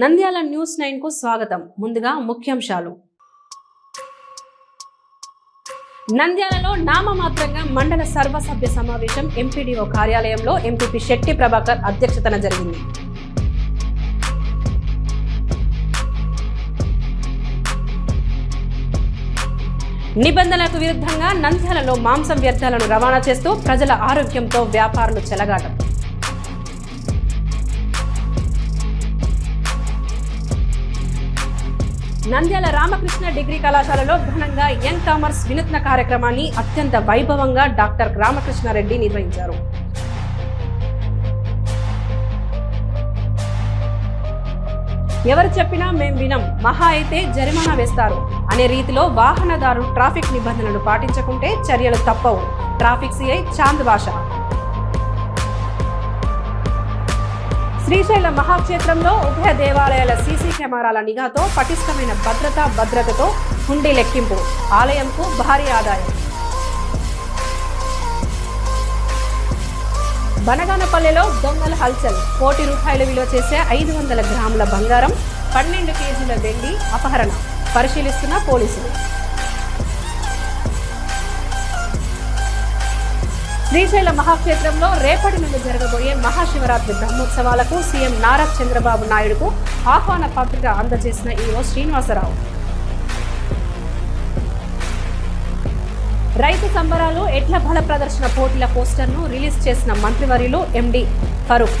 Nandyal news నైన్కు స్వాగతం. ముందుగా ముఖ్యాంశాలు. నంద్యాలలో నామమాత్రంగా మండల సర్వసభ్య సమావేశం ఎంపీడీఓ కార్యాలయంలో ఎంపీపీ శెట్టి ప్రభాకర్ అధ్యక్షతన జరిగింది. నిబంధనలకు విరుద్ధంగా నంద్యాలలో మాంసం వ్యర్థాలను రవాణా చేస్తూ ప్రజల ఆరోగ్యంతో వ్యాపారులు చెలగాటం. నంద్యాల రామకృష్ణ డిగ్రీ కళాశాలలో ఘనంగా యంగ్ కామర్స్ వినూత్న కార్యక్రమాన్ని అత్యంత వైభవంగా డాక్టర్ రామకృష్ణారెడ్డి నిర్వహించారు. ఎవరు చెప్పినా మేం వినం మహా అయితే జరిమానా వేస్తారు అనే రీతిలో వాహనదారులు ట్రాఫిక్ నిబంధనలు పాటించకుంటే చర్యలు తప్పవు. ట్రాఫిక్ సిఐ చాంద్ భాష శ్రీశైల మహాక్షేత్రంలో ఉభయ దేవాలయాల సీసీ కెమెరాల నిఘాతో పటిష్టమైన భద్రత భద్రతతో హుండీ లెక్కింపు. ఆలయంకు భారీ ఆదాయం. బనగానపల్లెలో దొంగల హల్చల్. కోటి రూపాయల విలువ చేసే ఐదు వందల గ్రాముల బంగారం పన్నెండు కేజీల వెండి అపహరణ. పరిశీలిస్తున్న పోలీసులు. శ్రీశైల మహాక్షేత్రంలో రేపటి నుండి జరగబోయే మహాశివరాత్రి బ్రహ్మోత్సవాలకు సీఎం నారా చంద్రబాబు నాయుడుకు ఆహ్వాన పత్రిక అందజేసిన ఈఓ శ్రీనివాసరావు. రైతు సంబరాలు ఎడ్ల బల ప్రదర్శన పోటీల పోస్టర్ను రిలీజ్ చేసిన మంత్రివర్యులు ఎండి ఫరూక్.